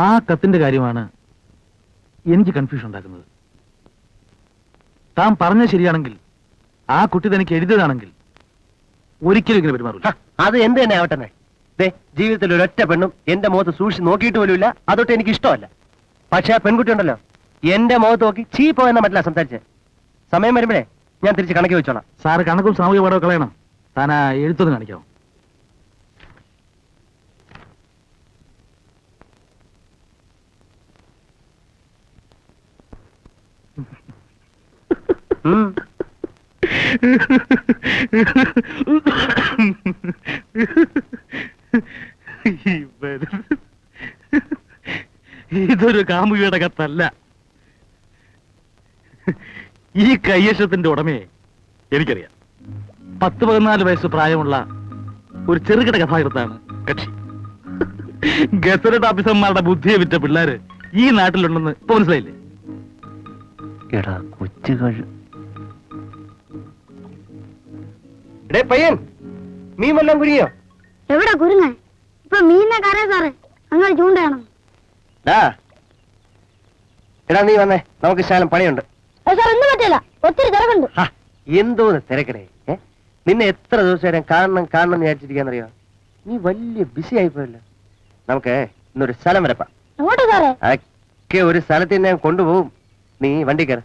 ആ കത്തിന്റെ കാര്യമാണ് എനിക്ക് കൺഫ്യൂഷൻ ഉണ്ടാക്കുന്നത്. താൻ പറഞ്ഞ ശരിയാണെങ്കിൽ ആ കുട്ടി തനിക്ക് എഴുതിയതാണെങ്കിൽ ഒരിക്കലും ഇങ്ങനെ പെരുമാറില്ല അത് എന്ത് തന്നെ ആവട്ടെ ജീവിതത്തിൽ ഒരൊറ്റ പെണ്ണും എന്റെ മുഖത്ത് സൂക്ഷിച്ച് നോക്കിയിട്ട് പോലുമില്ല. അതൊട്ട് എനിക്ക് ഇഷ്ടമല്ല. പക്ഷെ ആ പെൺകുട്ടി ഉണ്ടല്ലോ. എന്റെ മുഖത്ത് നോക്കി ചീ പോയെന്ന മറ്റില്ല സംസാരിച്ച്. സമയം വരുമ്പോഴേ ഞാൻ തിരിച്ച് കണക്കി വെച്ചോളാം. സാറ് കണക്കും സാമൂഹ്യ പാഠവും കളയണം. താൻ ആ എഴുത്തൊന്ന് കാണിക്കാമോ ഇതൊരു കാമുകിയുടെ കത്തല്ല. ഈ കയ്യശത്തിന്റെ ഉടമയെ എനിക്കറിയാം. പത്ത് പതിനാല് വയസ്സ് പ്രായമുള്ള ഒരു ചെറുകിട കഥാകൃത്താണ് കക്ഷി. ഗസരട്ട് ഓഫീസർമാരുടെ ബുദ്ധിയെ വിറ്റ പിള്ളേര് ഈ നാട്ടിലുണ്ടെന്ന് ഇപ്പൊ മനസ്സിലായില്ലേ? എടാ കൊച്ചുകൾ പയ്യൻ മീൻ വല്ലതും കുരുങ്ങിയോ? എവിടെ കുരുങ്ങ? ഇപ്പൊ മീനിനെ കറിയ സാറ്. അങ്ങനെ ചൂണ്ടയാണ് എടാ നീ വന്നേ. നമുക്ക് ശാലം പണിയുണ്ട്. സാർ ഒന്നും പറ്റില്ല ഒത്തിരി തിരക്കുണ്ട്. ഹ, എന്തോന്ന് തിരക്കടേ നിന്നെ എത്ര ദിവസം കാണണം കാണണം വിചാരിച്ചിരിക്കാന്ന് അറിയോ നീ വലിയ ബിസി ആയി പോയല്ലോ നമുക്ക് ഇന്നൊരു സ്ഥലം വരപ്പാ. സാറേ? ഒരു സ്ഥലത്ത് ഞാൻ കൊണ്ടുപോകും. നീ വണ്ടി കയറ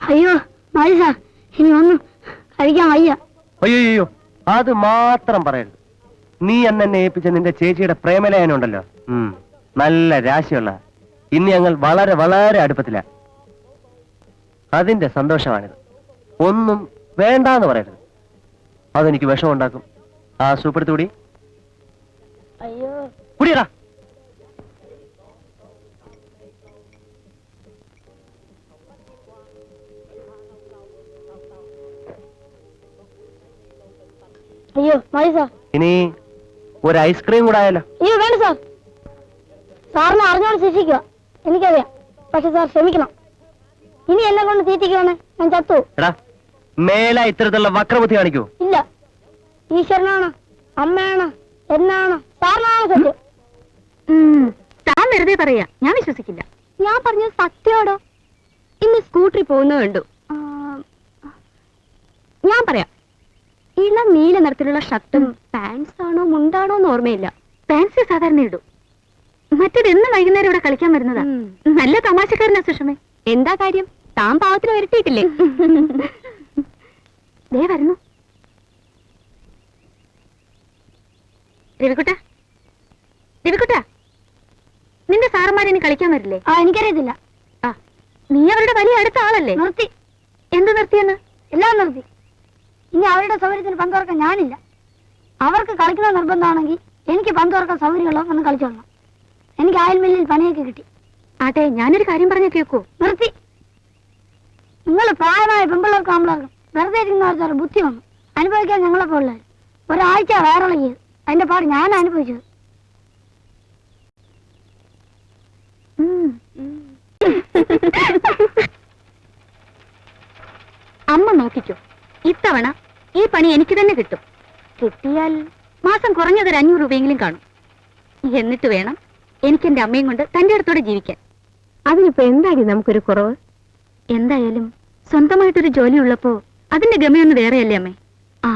അയ്യോ സാർ ഇനി ഒന്നും കഴിക്കാൻ വയ്യ. അയ്യോ അത് മാത്രം പറയരുത്. നീ അന്നെ ഏൽപ്പിച്ച നിന്റെ ചേച്ചിയുടെ പ്രേമലയനുണ്ടല്ലോ. ഉം, നല്ല രാശിയുള്ള ഇന്ന് ഞങ്ങൾ വളരെ വളരെ അടുപ്പത്തിലാണ് അതിന്റെ സന്തോഷമാണിത്. ഒന്നും വേണ്ടാന്ന് പറയരുത്. അതെനിക്ക് വിഷം ഉണ്ടാക്കും ആ സൂപ്പെടുത്തു കൂടി. അയ്യോ. കുടിയടാ. അയ്യോ മതി സാർ. ഇനി ഒരു ഐസ്ക്രീം കൂടെ ആയാലോ? അയ്യോ വേണ്ട സാർ. സാറിനെ അറിഞ്ഞോട് ശിക്ഷിക്കുക എനിക്കറിയാം. പക്ഷെ സാർ ക്ഷമിക്കണം. ഇനി എന്നെ കൊണ്ട് തീറ്റിക്കുവാണ് ഞാൻ ചത്തു. എടാ മേല ഇത്തരത്തിലുള്ള വക്രബുദ്ധി കാണിക്കൂ. ഇല്ല. ഈശ്വരനാണ് അമ്മയാണ് എന്നാണ്. സാറിനാണ് സത്യം. താൻ വെറുതെ പറയാ. ഞാൻ വിശ്വസിക്കില്ല. ഞാൻ പറഞ്ഞത് സത്യോടോ ഇന്ന് സ്കൂട്ടറിൽ പോകുന്നത് കണ്ടു. ഞാൻ പറയാം. ഇളം നീല നിറത്തിലുള്ള ഷർട്ടും പാൻസ് ആണോ മുണ്ടാണോ എന്ന് ഓർമ്മയില്ല. പാൻസ് സാധാരണ ഇടും. മറ്റേത് വൈകുന്നേരം ഇവിടെ കളിക്കാൻ വരുന്നതാ. നല്ല തമാശക്കാരനാ സുഷമേ. എന്താ കാര്യം? താൻ പാവത്തിന് വരട്ടിയിട്ടില്ലേ? ദേ വരുന്നു. രവിക്കുട്ട രവിക്കുട്ട നിന്റെ സാറന്മാർ ഇനി കളിക്കാൻ വരില്ലേ? ആ എനിക്കറിയത്തില്ല. ആ നീ അവരുടെ വലിയ അടുത്ത ആളല്ലേ? നിർത്തി. എന്ത് നിർത്തിയെന്ന്? എല്ലാം നിർത്തി. ഇനി അവരുടെ സൗകര്യത്തിന് പങ്കുറക്കാൻ ഞാനില്ല. അവർക്ക് കളിക്കുന്ന നിർബന്ധമാണെങ്കിൽ എനിക്ക് പങ്കുറക്കാൻ സൗകര്യമുള്ള ഒന്ന് കളിച്ചോളണം. എനിക്ക് അയൽ മില്ലിൽ പണിയൊക്കെ കിട്ടി. ആട്ടെ ഞാനൊരു കാര്യം പറഞ്ഞു കേൾക്കൂ നിർത്തി. നിങ്ങൾ പ്രായമായ പെമ്പിള്ളേർക്ക് ആമ്പിള്ളേർക്കും വെറുതെ ഇരിക്കുന്നവർക്ക് ബുദ്ധി വന്നു. അനുഭവിക്കാൻ ഞങ്ങളെ പോലുള്ളത് ഒരാഴ്ച വയറിളകിയത്. അതിന്റെ പാട് ഞാൻ അനുഭവിച്ചത്. അമ്മ നോക്കിക്കോ ഇത്തവണ ഈ പണി എനിക്ക് തന്നെ കിട്ടും. കിട്ടിയാൽ മാസം കുറഞ്ഞത് ഒരു അഞ്ഞൂറ് രൂപയെങ്കിലും കാണും. എന്നിട്ട് വേണം എനിക്ക് എന്റെ അമ്മയും കൊണ്ട് തന്റെ അടുത്തോടെ ജീവിക്കാൻ. അതിനിപ്പോ എന്താടി നമുക്കൊരു കുറവ്? എന്തായാലും സ്വന്തമായിട്ടൊരു ജോലി ഉള്ളപ്പോ അതിന്റെ ഗമയൊന്ന് വേറെയല്ലേ അമ്മേ? ആ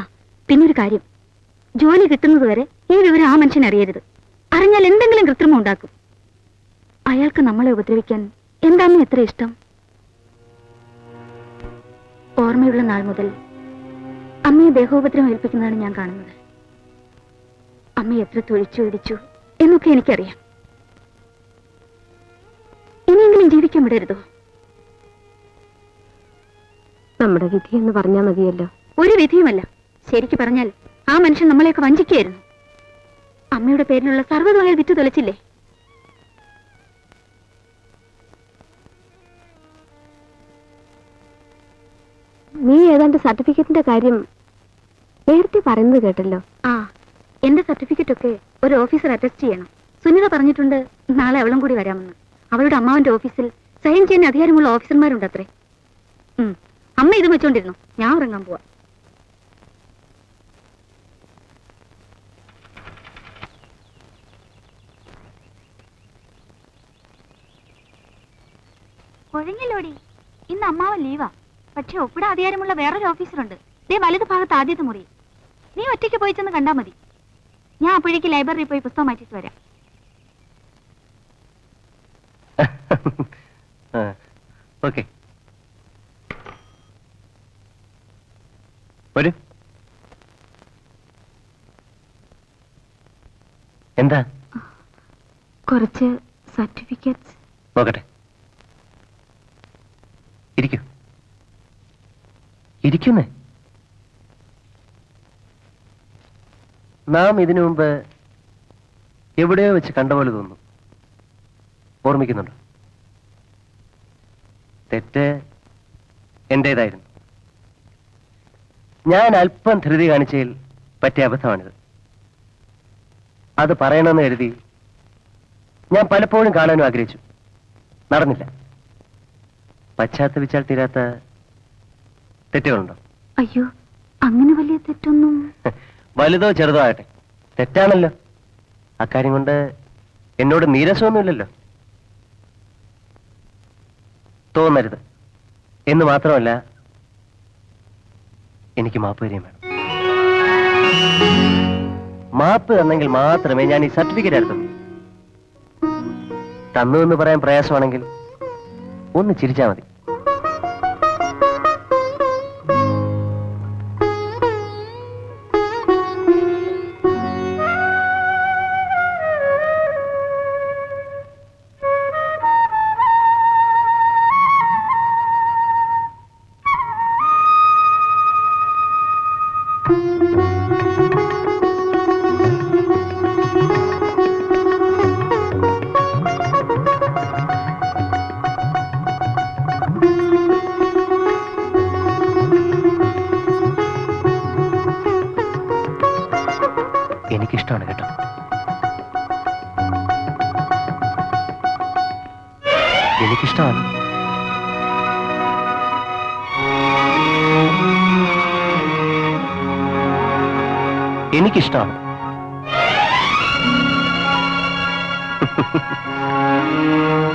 പിന്നൊരു കാര്യം. ജോലി കിട്ടുന്നത് വരെ ഈ വിവരം ആ മനുഷ്യൻ അറിയരുത്. അറിഞ്ഞാൽ എന്തെങ്കിലും കൃത്രിമം ഉണ്ടാക്കും. അയാൾക്ക് നമ്മളെ ഉപദ്രവിക്കാൻ എന്താന്ന് എത്ര ഇഷ്ടം? ഓർമ്മയുള്ള നാൾ മുതൽ അമ്മയെ ദേഹോപദ്രവം ഏൽപ്പിക്കുന്നതാണ് ഞാൻ കാണുന്നത്. അമ്മയെ എത്ര തൊഴിച്ചു ഇടിച്ചു എന്നൊക്കെ എനിക്കറിയാം. ഇനിയെങ്കിലും ജീവിക്കാൻ വിടരുതോ? നമ്മുടെ വിധി എന്ന് പറഞ്ഞാൽ മതിയല്ലോ. ഒരു വിധിയുമല്ല. ശരിക്ക് പറഞ്ഞാൽ ആ മനുഷ്യൻ നമ്മളെയൊക്കെ വഞ്ചിക്കുകയായിരുന്നു. അമ്മയുടെ പേരിലുള്ള സർവതുമായ വിറ്റ് തൊലച്ചില്ലേ? നീ ഏതാണ്ട് സർട്ടിഫിക്കറ്റിന്റെ കാര്യം നേരത്തെ പറയുന്നത് കേട്ടല്ലോ. ആ എന്റെ സർട്ടിഫിക്കറ്റ് ഒക്കെ ഒരു ഓഫീസർ അറ്റസ്റ്റ് ചെയ്യണം. സുനിത പറഞ്ഞിട്ടുണ്ട് നാളെ അവളും കൂടി വരാമെന്ന്. അവളുടെ അമ്മാവന്റെ ഓഫീസിൽ സൈൻ ചെയ്യാൻ അധികാരമുള്ള ഓഫീസർമാരുണ്ട് അത്രേ അമ്മ ഇത് വെച്ചോണ്ടിരുന്നു. ഞാൻ ഉറങ്ങാൻ പോവാ. കുഴങ്ങില്ലോടി ഇന്ന് അമ്മാവൻ ലീവാ. പക്ഷെ ഒപ്പിടെ അധികാരമുള്ള വേറൊരു ഓഫീസറുണ്ട്. ദേ വലത് ഭാഗത്ത് ആദ്യത്തെ മുറി. നീ ഒറ്റയ്ക്ക് പോയി ചെന്ന് കണ്ടാ മതി. ഞാൻ അപ്പോഴേക്ക് ലൈബ്രറിയിൽ പോയി പുസ്തകം മാറ്റിട്ട് വരാം. ഓക്കെ. വരൂ. എന്താ? കുറച്ച് സർട്ടിഫിക്കറ്റ്സ്. നോക്കട്ടെ. ഇരിക്കൂ. ഇരിക്കുന്നേ. നാം ഇതിനു മുമ്പ് എവിടെയോ വെച്ച് കണ്ട പോലെ തോന്നുന്നു. ഓർമ്മിക്കുന്നുണ്ടോ. തെറ്റ് എന്റേതായിരുന്നു. ഞാൻ അല്പം ധൃതി കാണിച്ചതിൽ പറ്റിയ അബദ്ധമാണിത്. അത് പറയണമെന്ന് കരുതി ഞാൻ പലപ്പോഴും കാണാനും ആഗ്രഹിച്ചു. നടന്നില്ല. പശ്ചാത്തപിച്ചാൽ തീരാത്ത തെറ്റുകളുണ്ടോ? അയ്യോ അങ്ങനെ വലിയ തെറ്റൊന്നും. വലുതോ ചെറുതോ ആകട്ടെ. തെറ്റാണല്ലോ. അക്കാര്യം കൊണ്ട് എന്നോട് നീരസമൊന്നുമില്ലല്ലോ. തോന്നരുത് എന്ന് മാത്രമല്ല എനിക്ക് മാപ്പ് വരികയും വേണം. മാപ്പ് തന്നെങ്കിൽ മാത്രമേ ഞാൻ ഈ സർട്ടിഫിക്കറ്റ് എടുത്തുള്ളൂ. തന്നു എന്ന് പറയാൻ പ്രയാസമാണെങ്കിൽ ഒന്ന് ചിരിച്ചാൽ മതി. എനിക്കിഷ്ടമാണ് കേട്ടോ. എനിക്കിഷ്ടമാണ്. എനിക്കിഷ്ടമാണ്. നാണം